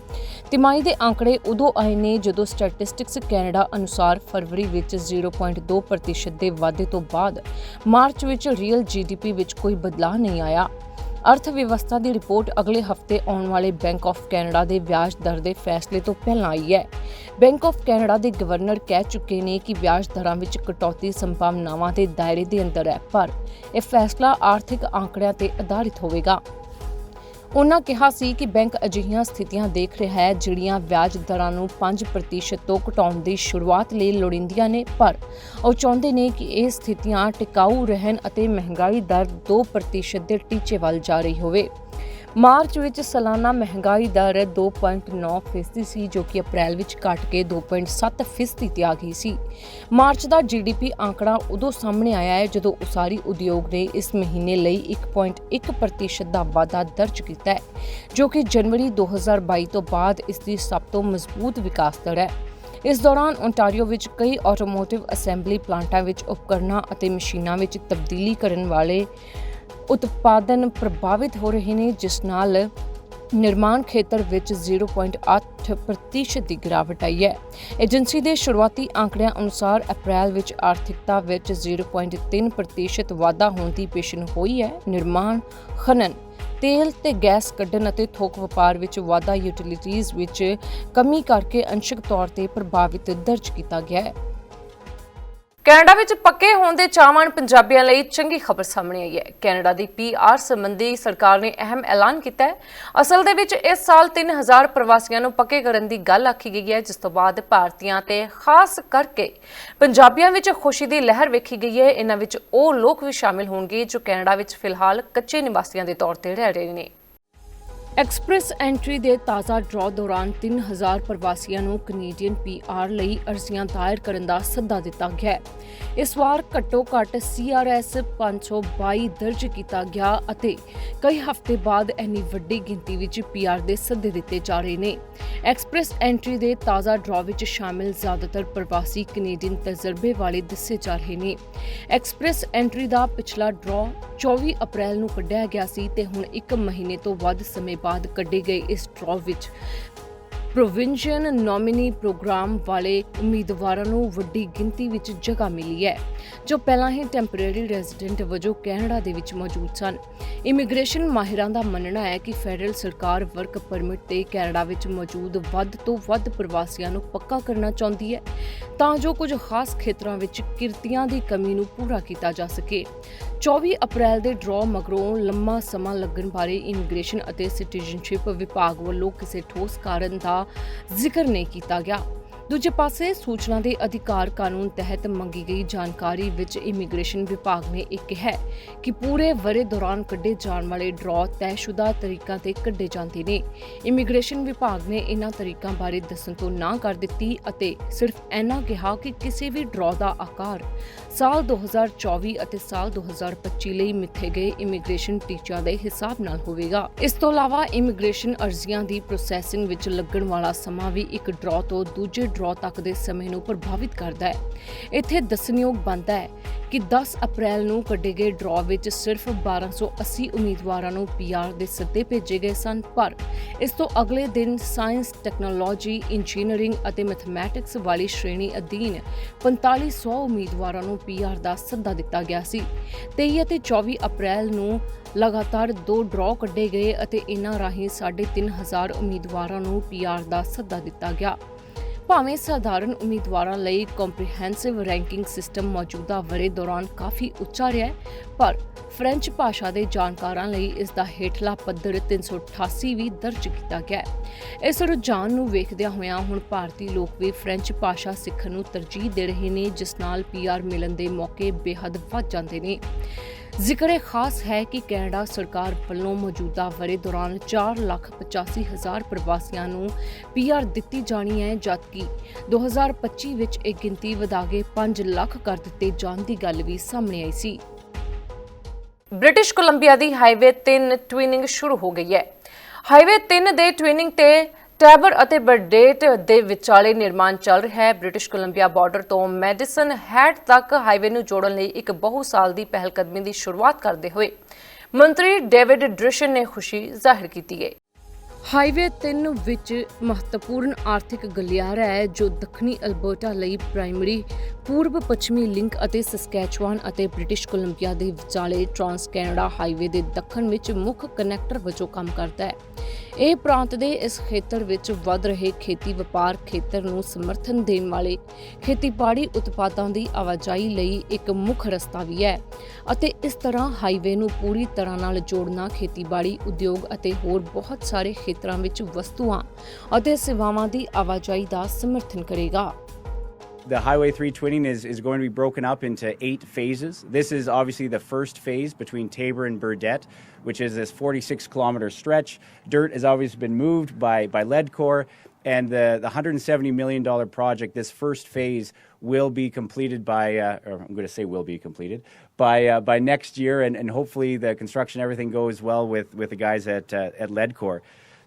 ਤਿਮਾਹੀ ਦੇ ਅੰਕੜੇ ਉਦੋਂ ਆਏ ਨੇ ਜਦੋਂ ਸਟੈਟਿਸਟਿਕਸ ਕੈਨੇਡਾ ਅਨੁਸਾਰ ਫਰਵਰੀ ਵਿੱਚ 0.2% ਦੇ ਵਾਧੇ ਤੋਂ ਬਾਅਦ ਮਾਰਚ ਵਿੱਚ ਰੀਅਲ ਜੀਡੀਪੀ ਵਿੱਚ ਕੋਈ ਬਦਲਾਅ ਨਹੀਂ ਆਇਆ। ਅਰਥ ਵਿਵਸਥਾ ਦੀ ਰਿਪੋਰਟ ਅਗਲੇ ਹਫ਼ਤੇ ਆਉਣ ਵਾਲੇ ਬੈਂਕ ਆਫ ਕੈਨੇਡਾ ਦੇ ਵਿਆਜ ਦਰ ਦੇ ਫੈਸਲੇ ਤੋਂ ਪਹਿਲਾਂ ਆਈ ਹੈ। ਬੈਂਕ ਆਫ ਕੈਨੇਡਾ ਦੇ ਗਵਰਨਰ ਕਹਿ ਚੁੱਕੇ ਨੇ ਕਿ ਵਿਆਜ ਦਰਾਂ ਵਿੱਚ ਕਟੌਤੀ ਸੰਭਾਵਨਾਵਾਂ ਦੇ ਦਾਇਰੇ ਦੇ ਅੰਦਰ ਹੈ, ਪਰ ਇਹ ਫੈਸਲਾ ਆਰਥਿਕ ਆંકੜਿਆਂ ਤੇ ਆਧਾਰਿਤ ਹੋਵੇਗਾ। ਉਨ੍ਹਾਂ ਕਿਹਾ ਸੀ ਕਿ ਬੈਂਕ ਅਜਿਹੀਆਂ ਸਥਿਤੀਆਂ ਦੇਖ ਰਿਹਾ ਹੈ ਜਿਹੜੀਆਂ ਵਿਆਜ ਦਰਾਂ ਨੂੰ 5% ਤੋਂ ਘਟਾਉਣ ਦੀ ਸ਼ੁਰੂਆਤ ਲਈ ਲੋੜੀਂਦੀਆਂ ਨੇ, ਪਰ ਉਹ ਚਾਹੁੰਦੇ ਨੇ ਕਿ ਇਹ ਸਥਿਤੀਆਂ ਟਿਕਾਊ ਰਹਿਣ ਅਤੇ ਮਹਿੰਗਾਈ ਦਰ 2% ਦੇ ਟੀਚੇ ਵੱਲ ਜਾ ਰਹੀ ਹੋਵੇ। ਮਾਰਚ ਵਿੱਚ ਸਾਲਾਨਾ ਮਹਿੰਗਾਈ ਦਰ 2.9 ਫੀਸਦੀ ਸੀ, ਜੋ ਕਿ ਅਪ੍ਰੈਲ ਵਿੱਚ ਘਟ ਕੇ 2.7 ਫੀਸਦੀ ਤੇ ਆ ਗਈ ਸੀ। ਮਾਰਚ ਦਾ ਜੀਡੀਪੀ ਆંકੜਾ ਉਦੋਂ ਸਾਹਮਣੇ ਆਇਆ ਹੈ, ਜਦੋਂ ਉਸਾਰੀ ਉਦਯੋਗ ਨੇ ਇਸ ਮਹੀਨੇ ਲਈ 1.1% ਦਾ ਵਾਧਾ ਦਰਜ ਕੀਤਾ ਹੈ, ਜੋ ਕਿ ਜਨਵਰੀ 2022 ਤੋਂ ਬਾਅਦ ਇਸ ਦੀ ਸਭ ਤੋਂ ਮਜ਼ਬੂਤ ਵਿਕਾਸ ਦਰ ਹੈ। ਇਸ ਦੌਰਾਨ ਓਨਟਾਰੀਓ ਵਿੱਚ ਕਈ ਆਟੋਮੋਟਿਵ ਅਸੈਂਬਲੀ ਪਲਾਂਟਾਂ ਵਿੱਚ ਉਪਕਰਨਾਂ ਅਤੇ ਮਸ਼ੀਨਾਂ ਵਿੱਚ ਤਬਦੀਲੀ ਕਰਨ ਵਾਲੇ ਉਤਪਾਦਨ ਪ੍ਰਭਾਵਿਤ ਹੋ ਰਹੇ ਨੇ, ਜਿਸ ਨਾਲ ਨਿਰਮਾਣ ਖੇਤਰ ਵਿੱਚ 0.8% ਦੀ ਗਿਰਾਵਟ ਆਈ ਹੈ। ਏਜੰਸੀ ਦੇ ਸ਼ੁਰੂਆਤੀ ਅੰਕੜਿਆਂ ਅਨੁਸਾਰ ਅਪ੍ਰੈਲ ਵਿੱਚ ਆਰਥਿਕਤਾ ਵਿੱਚ 0.3% ਵਾਧਾ ਹੋਣ ਦੀ ਪੇਸ਼ਣ ਹੋਈ ਹੈ। ਨਿਰਮਾਣ, ਖਨਨ, ਤੇਲ ਤੇ ਗੈਸ ਕੱਢਣ ਅਤੇ ਥੋਕ ਵਪਾਰ ਵਿੱਚ ਵਾਧਾ ਯੂਟਿਲਿਟੀਜ਼ ਵਿੱਚ ਕਮੀ ਕਰਕੇ ਅੰਸ਼ਕ ਤੌਰ ਤੇ ਪ੍ਰਭਾਵਿਤ ਦਰਜ ਕੀਤਾ ਗਿਆ ਹੈ। ਕੈਨੇਡਾ ਵਿੱਚ ਪੱਕੇ ਹੋਣ ਦੇ ਚਾਹਵਾਨ ਪੰਜਾਬੀਆਂ ਲਈ ਚੰਗੀ ਖਬਰ ਸਾਹਮਣੇ ਆਈ ਹੈ। ਕੈਨੇਡਾ ਦੀ ਪੀਆਰ ਸੰਬੰਧੀ ਸਰਕਾਰ ਨੇ ਅਹਿਮ ਐਲਾਨ ਕੀਤਾ ਹੈ। ਅਸਲ ਦੇ ਵਿੱਚ ਇਸ ਸਾਲ 3000 ਪ੍ਰਵਾਸੀਆਂ ਨੂੰ ਪੱਕੇ ਕਰਨ ਦੀ ਗੱਲ ਆਖੀ ਗਈ ਹੈ, ਜਿਸ ਤੋਂ ਬਾਅਦ ਭਾਰਤੀਆਂ ਤੇ ਖਾਸ ਕਰਕੇ ਪੰਜਾਬੀਆਂ ਵਿੱਚ ਖੁਸ਼ੀ ਦੀ ਲਹਿਰ ਵੇਖੀ ਗਈ ਹੈ। ਇਹਨਾਂ ਵਿੱਚ ਉਹ ਲੋਕ ਵੀ ਸ਼ਾਮਿਲ ਹੋਣਗੇ ਜੋ ਕੈਨੇਡਾ ਵਿੱਚ ਫਿਲਹਾਲ ਕੱਚੇ ਨਿਵਾਸੀਆਂ ਦੇ ਤੌਰ ਤੇ ਰਹਿ ਰਹੇ ਨੇ। ਐਕਸਪ੍ਰੈਸ ਐਂਟਰੀ ਦੇ ਤਾਜ਼ਾ ਡਰਾਅ ਦੌਰਾਨ 3000 ਪ੍ਰਵਾਸੀਆਂ ਨੂੰ ਕੈਨੇਡੀਅਨ ਪੀਆਰ ਲਈ ਅਰਜ਼ੀਆਂ ਦਾਇਰ ਕਰਨ ਦਾ ਸੱਦਾ ਦਿੱਤਾ ਗਿਆ ਹੈ। ਇਸ ਵਾਰ ਘੱਟੋ-ਘੱਟ ਸੀਆਰਐਸ 522 ਦਰਜ ਕੀਤਾ ਗਿਆ ਅਤੇ ਕਈ ਹਫ਼ਤੇ ਬਾਅਦ ਇੰਨੀ ਵੱਡੀ ਗਿਣਤੀ ਵਿੱਚ ਪੀਆਰ ਦੇ ਸੱਦੇ ਦਿੱਤੇ ਜਾ ਰਹੇ ਨੇ। ਐਕਸਪ੍ਰੈਸ ਐਂਟਰੀ ਦੇ ਤਾਜ਼ਾ ਡਰਾਅ ਵਿੱਚ ਸ਼ਾਮਿਲ ਜ਼ਿਆਦਾਤਰ ਪ੍ਰਵਾਸੀ ਕੈਨੇਡੀਅਨ ਤਜਰਬੇ ਵਾਲੇ ਦੱਸੇ ਜਾ ਰਹੇ ਨੇ। ਐਕਸਪ੍ਰੈਸ ਐਂਟਰੀ ਦਾ ਪਿਛਲਾ ਡਰਾਅ 24 ਅਪ੍ਰੈਲ ਨੂੰ ਕੱਢਿਆ ਗਿਆ ਸੀ ਤੇ ਹੁਣ 1 ਮਹੀਨੇ ਤੋਂ ਵੱਧ ਸਮੇਂ ਬਾਅਦ ਕੱਢੇ ਗਏ ਇਸ ਡਰਾਅ ਵਿੱਚ। ਪ੍ਰੋਵਿੰਸ਼ੀਅਨ ਨੋਮਿਨੀ ਪ੍ਰੋਗਰਾਮ ਵਾਲੇ ਉਮੀਦਵਾਰਾਂ ਨੂੰ ਵੱਡੀ ਗਿਣਤੀ ਵਿੱਚ ਜਗ੍ਹਾ ਮਿਲੀ ਹੈ, ਜੋ ਪਹਿਲਾਂ ਹੀ ਟੈਂਪਰੇਰੀ ਰੈਜ਼ੀਡੈਂਟ ਵਜੋਂ ਕੈਨੇਡਾ ਦੇ ਵਿੱਚ ਮੌਜੂਦ ਸਨ। ਇਮੀਗ੍ਰੇਸ਼ਨ ਮਾਹਿਰਾਂ ਦਾ ਮੰਨਣਾ ਹੈ ਕਿ ਫੈਡਰਲ ਸਰਕਾਰ ਵਰਕ ਪਰਮਿਟ ਤੇ ਕੈਨੇਡਾ ਵਿੱਚ ਮੌਜੂਦ ਵੱਧ ਤੋਂ ਵੱਧ ਪ੍ਰਵਾਸੀਆਂ ਨੂੰ ਪੱਕਾ ਕਰਨਾ ਚਾਹੁੰਦੀ ਹੈ, ਤਾਂ ਜੋ ਕੁਝ ਖਾਸ ਖੇਤਰਾਂ ਵਿੱਚ ਕਿਰਤੀਆਂ ਦੀ ਕਮੀ ਨੂੰ ਪੂਰਾ ਕੀਤਾ ਜਾ ਸਕੇ। 24 ਅਪ੍ਰੈਲ ਦੇ ਡਰਾਅ ਮਗਰੋਂ ਲੰਮਾ ਸਮਾਂ ਲੱਗਣ ਬਾਰੇ ਇਮੀਗ੍ਰੇਸ਼ਨ ਅਤੇ ਸਿਟੀਜ਼ਨਸ਼ਿਪ ਵਿਭਾਗ ਵੱਲੋਂ ਕਿਸੇ ਠੋਸ ਕਾਰਨ ਦਾ ਜ਼ਿਕਰ ਨਹੀਂ ਕੀਤਾ ਗਿਆ। ਦੂਜੇ ਪਾਸੇ ਸੂਚਨਾ ਦੇ ਅਧਿਕਾਰ ਕਾਨੂੰਨ ਤਹਿਤ ਮੰਗੀ ਗਈ ਜਾਣਕਾਰੀ ਵਿੱਚ ਇਮੀਗ੍ਰੇਸ਼ਨ ਵਿਭਾਗ ਨੇ ਇਹ ਕਿਹਾ ਕਿ ਪੂਰੇ ਵਰੇ ਦੌਰਾਨ ਕੱਢੇ ਜਾਣ ਵਾਲੇ ਡਰਾਅ ਤੈਅਸ਼ੁਦਾ ਤਰੀਕਾਂ ਤੇ ਕੱਢੇ ਜਾਂਦੇ ਨੇ। ਇਮੀਗ੍ਰੇਸ਼ਨ ਵਿਭਾਗ ਨੇ ਇਹਨਾਂ ਤਰੀਕਾਂ ਬਾਰੇ ਦੱਸਣ ਤੋਂ ਨਾ ਕਰ ਦਿੱਤੀ ਅਤੇ ਸਿਰਫ ਇਹਨਾਂ ਕਿਹਾ ਕਿ ਕਿਸੇ ਵੀ ਡਰਾਅ ਦਾ ਆਕਾਰ ਸਾਲ 2024 ਅਤੇ ਸਾਲ 2025 ਲਈ ਮਿੱਥੇ ਗਏ ਇਮੀਗ੍ਰੇਸ਼ਨ ਟੀਚਿਆਂ ਦੇ ਹਿਸਾਬ ਨਾਲ ਹੋਵੇਗਾ। ਇਸ ਤੋਂ ਇਲਾਵਾ ਇਮੀਗ੍ਰੇਸ਼ਨ ਅਰਜ਼ੀਆਂ ਦੀ ਪ੍ਰੋਸੈਸਿੰਗ ਵਿੱਚ ਲੱਗਣ ਵਾਲਾ ਸਮਾਂ ਵੀ ਇੱਕ ਡਰਾਅ ਤੋਂ ਦੂਜੇ ਡਰਾਅ ਤੱਕ ਦੇ ਸਮੇਂ ਨੂੰ ਪ੍ਰਭਾਵਿਤ ਕਰਦਾ ਹੈ। ਇੱਥੇ ਦੱਸਣਯੋਗ ਬਣਦਾ ਹੈ ਕਿ 10 ਅਪ੍ਰੈਲ ਨੂੰ ਕੱਢੇ ਗਏ ਡਰਾਅ ਵਿੱਚ ਸਿਰਫ 1280 ਉਮੀਦਵਾਰਾਂ ਨੂੰ ਪੀਆਰ ਦੇ ਸੱਦੇ ਭੇਜੇ ਗਏ ਸਨ, ਪਰ ਇਸ ਤੋਂ ਅਗਲੇ ਦਿਨ ਸਾਇੰਸ, ਟੈਕਨੋਲੋਜੀ, ਇੰਜੀਨੀਅਰਿੰਗ ਅਤੇ ਮੈਥਮੈਟਿਕਸ ਵਾਲੀ ਸ਼੍ਰੇਣੀ ਅਧੀਨ 4500 ਉਮੀਦਵਾਰਾਂ ਨੂੰ ਪੀਆਰ ਦਾ ਸੱਦਾ ਦਿੱਤਾ ਗਿਆ ਸੀ। 23 ਅਤੇ 24 ਅਪ੍ਰੈਲ ਨੂੰ ਲਗਾਤਾਰ ਦੋ ਡਰਾਅ ਕੱਢੇ ਗਏ ਅਤੇ ਇਨ੍ਹਾਂ ਰਾਹੀਂ 3500 ਉਮੀਦਵਾਰਾਂ ਨੂੰ ਪੀਆਰ ਦਾ ਸੱਦਾ ਦਿੱਤਾ ਗਿਆ। ਭਾਵੇਂ ਸਧਾਰਨ ਉਮੀਦਵਾਰਾਂ ਲਈ ਕੰਪਰੀਹੈਂਸਿਵ ਰੈਂਕਿੰਗ ਸਿਸਟਮ ਮੌਜੂਦਾ ਵਰੇ ਦੌਰਾਨ ਕਾਫੀ ਉੱਚਾ ਰਿਹਾ ਪਰ ਫ੍ਰੈਂਚ ਭਾਸ਼ਾ ਦੇ ਜਾਣਕਾਰਾਂ ਲਈ ਇਸ ਦਾ ਹੇਠਲਾ ਪੱਧਰ 388 ਵੀ ਦਰਜ ਕੀਤਾ ਗਿਆ ਹੈ। ਇਸ ਰੁਝਾਨ ਨੂੰ ਵੇਖਦਿਆਂ ਹੋਇਆਂ ਹੁਣ ਭਾਰਤੀ ਲੋਕ ਵੀ ਫ੍ਰੈਂਚ ਭਾਸ਼ਾ ਸਿੱਖਣ ਨੂੰ ਤਰਜੀਹ ਦੇ ਰਹੇ ਨੇ, ਜਿਸ ਨਾਲ ਪੀਆਰ ਮਿਲਣ ਦੇ ਮੌਕੇ ਬੇਹੱਦ ਵੱਧ ਜਾਂਦੇ ਨੇ। ਜ਼ਿਕਰੇ ਖਾਸ ਹੈ ਕਿ ਕੈਨੇਡਾ ਸਰਕਾਰ ਵੱਲੋਂ ਮੌਜੂਦਾ ਵਰੇ ਦੌਰਾਨ 4,85,000 ਪ੍ਰਵਾਸੀਆਂ ਨੂੰ ਪੀਆਰ ਦਿੱਤੀ ਜਾਣੀ ਹੈ ਜਦਕਿ 2025 ਵਿੱਚ ਇਹ ਗਿਣਤੀ ਵਧਾ ਕੇ 5 ਲੱਖ ਕਰ ਦਿੱਤੇ ਜਾਣ ਦੀ ਗੱਲ ਵੀ ਸਾਹਮਣੇ ਆਈ ਸੀ। ਬ੍ਰਿਟਿਸ਼ ਕੋਲੰਬੀਆ ਦੀ ਹਾਈਵੇ 3 ਟਵਿਨਿੰਗ ਸ਼ੁਰੂ ਹੋ ਗਈ ਹੈ। ਹਾਈਵੇ 3 ਦੇ ਟਵਿਨਿੰਗ ਤੇ ਟੈਬਰ ਅਤੇ ਬਰਡੇਟ ਦੇ ਵਿਚਾਲੇ ਨਿਰਮਾਣ ਚੱਲ ਰਿਹਾ ਹੈ। ਬ੍ਰਿਟਿਸ਼ ਕੋਲੰਬੀਆ ਬਾਰਡਰ ਤੋਂ ਮੈਡੀਸਨ ਹੈਡ ਤੱਕ ਹਾਈਵੇ ਨੂੰ ਜੋੜਨ ਲਈ ਇੱਕ ਬਹੁ ਸਾਲ ਦੀ ਪਹਿਲਕਦਮੀ ਦੀ ਸ਼ੁਰੂਆਤ ਕਰਦੇ ਹੋਏ ਮੰਤਰੀ ਡੇਵਿਡ ਡ੍ਰਿਸ਼ਨ ਨੇ ਖੁਸ਼ੀ ਜ਼ਾਹਿਰ ਕੀਤੀ ਹੈ। ਹਾਈਵੇ 3 ਵਿੱਚ ਮਹੱਤਵਪੂਰਨ ਆਰਥਿਕ ਗਲਿਆਰਾ ਹੈ, ਜੋ ਦੱਖਣੀ ਅਲਬਰਟਾ ਲਈ ਪ੍ਰਾਇਮਰੀ ਪੂਰਬ ਪੱਛਮੀ ਲਿੰਕ ਅਤੇ ਸਸਕੈਚੁਆਨ ਅਤੇ ਬ੍ਰਿਟਿਸ਼ ਕੋਲੰਬੀਆ ਦੇ ਵਿਚਾਲੇ ਟਰਾਂਸ ਕੈਨੇਡਾ ਹਾਈਵੇ ਦੇ ਦੱਖਣ ਵਿੱਚ ਮੁੱਖ ਕਨੈਕਟਰ ਵਜੋਂ ਕੰਮ ਕਰਦਾ ਹੈ। ਇਹ ਪ੍ਰਾਂਤ ਦੇ ਇਸ ਖੇਤਰ ਵਿੱਚ ਵੱਧ ਰਹੇ ਖੇਤੀ ਵਪਾਰ ਖੇਤਰ ਨੂੰ ਸਮਰਥਨ ਦੇਣ ਵਾਲੇ ਖੇਤੀਬਾੜੀ ਉਤਪਾਦਾਂ ਦੀ ਆਵਾਜਾਈ ਲਈ ਇੱਕ ਮੁੱਖ ਰਸਤਾ ਵੀ ਹੈ ਅਤੇ ਇਸ ਤਰ੍ਹਾਂ ਹਾਈਵੇ ਨੂੰ ਪੂਰੀ ਤਰ੍ਹਾਂ ਨਾਲ ਜੋੜਨਾ, ਖੇਤੀਬਾੜੀ ਉਦਯੋਗ ਅਤੇ ਹੋਰ ਬਹੁਤ ਸਾਰੇ ਖੇਤਰਾਂ ਵਿੱਚ ਵਸਤੂਆਂ ਅਤੇ ਸੇਵਾਵਾਂ ਦੀ ਆਵਾਜਾਈ ਦਾ ਸਮਰਥਨ ਕਰੇਗਾ। The Highway 3 twinning is, is going to be broken up into eight phases. This is obviously the first phase between Tabor and Burdett, which is this 46 kilometer stretch. Dirt has obviously been moved by, by Leadcore, and the, the $170 million project, this first phase, will be completed by, uh, or I'm going to say will be completed, by, uh, by next year, and, and hopefully the construction, everything goes well with, with the guys at, uh, at Leadcore.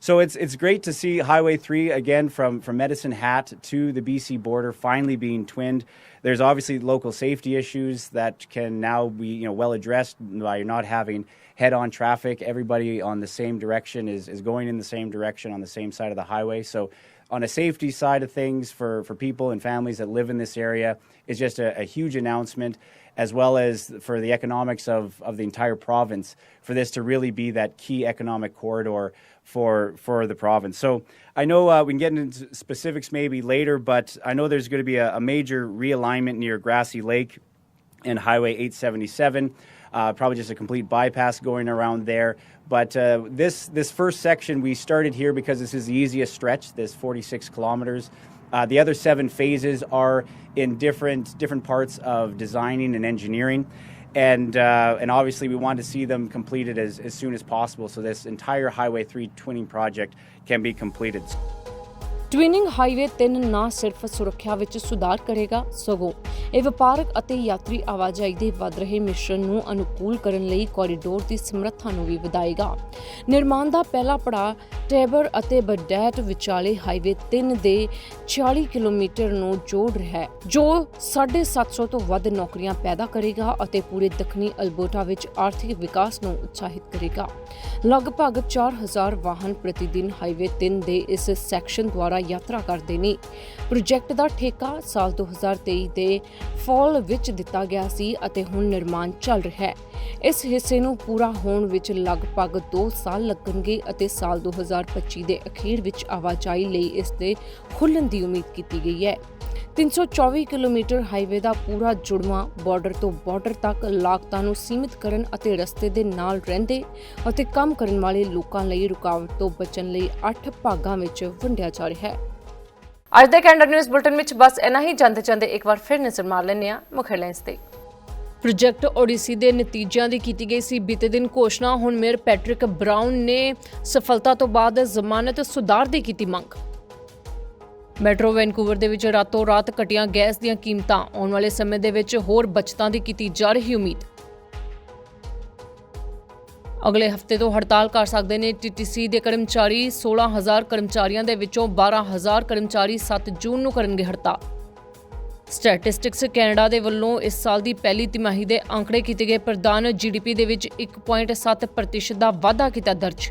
So it's it's great to see Highway 3 again from from Medicine Hat to the BC border finally being twinned. There's obviously local safety issues that can now be you know well addressed by not having head-on traffic. Everybody on the same direction is is going in the same direction on the same side of the highway. So on a safety side of things for for people and families that live in this area is just a, a huge announcement as well as for the economics of, of the entire province, for this to really be that key economic corridor for for the province. So I know uh, we can get into specifics maybe later, but I know there's going to be a, a major realignment near Grassy Lake and Highway 877. Uh, probably just a complete bypass going around there. But uh, this this first section we started here because this is the easiest stretch. This 46 kilometers. Uh, the other seven phases are in different different parts of designing and engineering, and uh, and obviously we want to see them completed as, as soon as possible. So this entire Highway 3 twinning project can be completed. Twinning highway 3 ਨਾ ਸਿਰਫ ਸੁਰੱਖਿਆ ਵਿੱਚ ਸੁਧਾਰ ਕਰੇਗਾ, ਸਗੋਂ ਇਹ ਵਪਾਰਕ ਅਤੇ ਯਾਤਰੀ ਆਵਾਜਾਈ ਦੇ ਵੱਧ ਰਹੇ ਮਿਸ਼ਰਣ ਨੂੰ ਅਨੁਕੂਲ ਕਰਨ ਲਈ ਕੋਰੀਡੋਰ ਦੀ ਸਮਰੱਥਾ ਨੂੰ ਵੀ ਵਧਾਏਗਾ। ਨਿਰਮਾਣ ਦਾ ਪਹਿਲਾ ਪੜਾਅ ਟੇਬਰ ਅਤੇ ਬਰਡੈਟ ਵਿਚਾਲੇ ਹਾਈਵੇ 3 ਦੇ 40 ਕਿਲੋਮੀਟਰ ਨੂੰ ਜੋੜ ਰਿਹਾ ਹੈ, ਜੋ 750 ਤੋਂ ਵੱਧ ਨੌਕਰੀਆਂ ਪੈਦਾ ਕਰੇਗਾ ਅਤੇ ਪੂਰੇ ਦੱਖਣੀ ਅਲਬਰਟਾ ਵਿੱਚ ਆਰਥਿਕ ਵਿਕਾਸ ਨੂੰ ਉਤਸ਼ਾਹਿਤ ਕਰੇਗਾ। ਲਗਭਗ 4000 ਵਾਹਨ ਪ੍ਰਤੀ ਦਿਨ ਹਾਈਵੇ 3 ਦੇ ਇਸ ਸੈਕਸ਼ਨ ਦੁਆਰਾ ਯਾਤਰਾ ਕਰਦੇ ਨੇ। ਪ੍ਰੋਜੈਕਟ ਦਾ ਠੇਕਾ ਸਾਲ 2023 ਦੇ ਫਾਲ ਵਿੱਚ ਦਿੱਤਾ ਗਿਆ ਸੀ ਅਤੇ ਹੁਣ ਨਿਰਮਾਣ ਚੱਲ ਰਿਹਾ ਹੈ। ਇਸ ਹਿੱਸੇ ਨੂੰ ਪੂਰਾ ਹੋਣ ਵਿੱਚ ਲਗਭਗ 2 ਸਾਲ ਲੱਗਣਗੇ ਅਤੇ ਸਾਲ 2025 ਦੇ ਅਖੀਰ ਵਿੱਚ ਆਵਾਜਾਈ ਲਈ ਇਸ ਦੇ ਖੁੱਲਣ ਦੀ ਉਮੀਦ ਕੀਤੀ ਗਈ ਹੈ। 324 ਕਿਲੋਮੀਟਰ ਹਾਈਵੇ ਦਾ ਪੂਰਾ ਜੁੜਵਾਂ ਬਾਰਡਰ ਤੋਂ ਬਾਰਡਰ ਤੱਕ ਲਾਗਤਾਂ ਨੂੰ ਸੀਮਿਤ ਕਰਨ ਅਤੇ ਰਸਤੇ ਦੇ ਨਾਲ ਰਹਿੰਦੇ ਅਤੇ ਕੰਮ ਕਰਨ ਵਾਲੇ ਲੋਕਾਂ ਲਈ ਰੁਕਾਵਟ ਤੋਂ ਬਚਣ ਲਈ 8 ਭਾਗਾਂ ਵਿੱਚ ਵੰਡਿਆ ਜਾ ਰਿਹਾ ਹੈ। ਅੱਜ ਦੇ ਕੈਂਡਰ ਨਿਊਜ਼ ਬੁਲਟਨ ਵਿੱਚ ਬਸ ਇਨਾ ਹੀ। ਜਾਂਦੇ ਜਾਂਦੇ ਇੱਕ ਵਾਰ ਫਿਰ ਨਜ਼ਰ ਮਾਰ ਲੈਂਦੇ ਹਾਂ ਮੁੱਖ ਹੈਡਲਾਈਨਸ ਤੇ। ਪ੍ਰੋਜੈਕਟ ਓਡੀਸੀ ਦੇ ਨਤੀਜਿਆਂ ਦੀ ਕੀਤੀ ਗਈ ਸੀ ਬੀਤੇ ਦਿਨ ਘੋਸ਼ਣਾ। ਹੁਣ ਮੇਅਰ ਪੈਟਰਿਕ ਬਰਾਊਨ ਨੇ ਸਫਲਤਾ ਤੋਂ ਬਾਅਦ ਜ਼ਮਾਨਤ ਸੁਧਾਰ ਦੀ ਕੀਤੀ ਮੰਗ। ਮੈਟਰੋ ਵੈਨਕੂਵਰ ਦੇ ਵਿੱਚ ਰਾਤੋਂ ਰਾਤ ਘਟੀਆਂ ਗੈਸ ਦੀਆਂ ਕੀਮਤਾਂ ਆਉਣ ਵਾਲੇ ਸਮੇਂ ਦੇ ਵਿੱਚ ਹੋਰ ਬਚਤਾਂ ਦੀ ਕੀਤੀ ਜਾ ਰਹੀ ਉਮੀਦ। ਅਗਲੇ ਹਫ਼ਤੇ ਤੋਂ ਹੜਤਾਲ ਕਰ ਸਕਦੇ ਨੇ ਟੀਟੀਸੀ ਦੇ ਕਰਮਚਾਰੀ। 16000 ਕਰਮਚਾਰੀਆਂ ਦੇ ਵਿੱਚੋਂ 12000 ਕਰਮਚਾਰੀ 7 ਜੂਨ ਨੂੰ ਕਰਨਗੇ ਹੜਤਾਲ। ਸਟੈਟਿਸਟਿਕਸ ਕੈਨੇਡਾ ਦੇ ਵੱਲੋਂ ਇਸ ਸਾਲ ਦੀ ਪਹਿਲੀ ਤਿਮਾਹੀ ਦੇ ਅੰਕੜੇ ਕੀਤੇ ਗਏ ਪ੍ਰਦਾਨ ਜੀਡੀਪੀ ਦੇ ਵਿੱਚ 1.7% ਦਾ ਵਾਧਾ ਕੀਤਾ ਦਰਜ।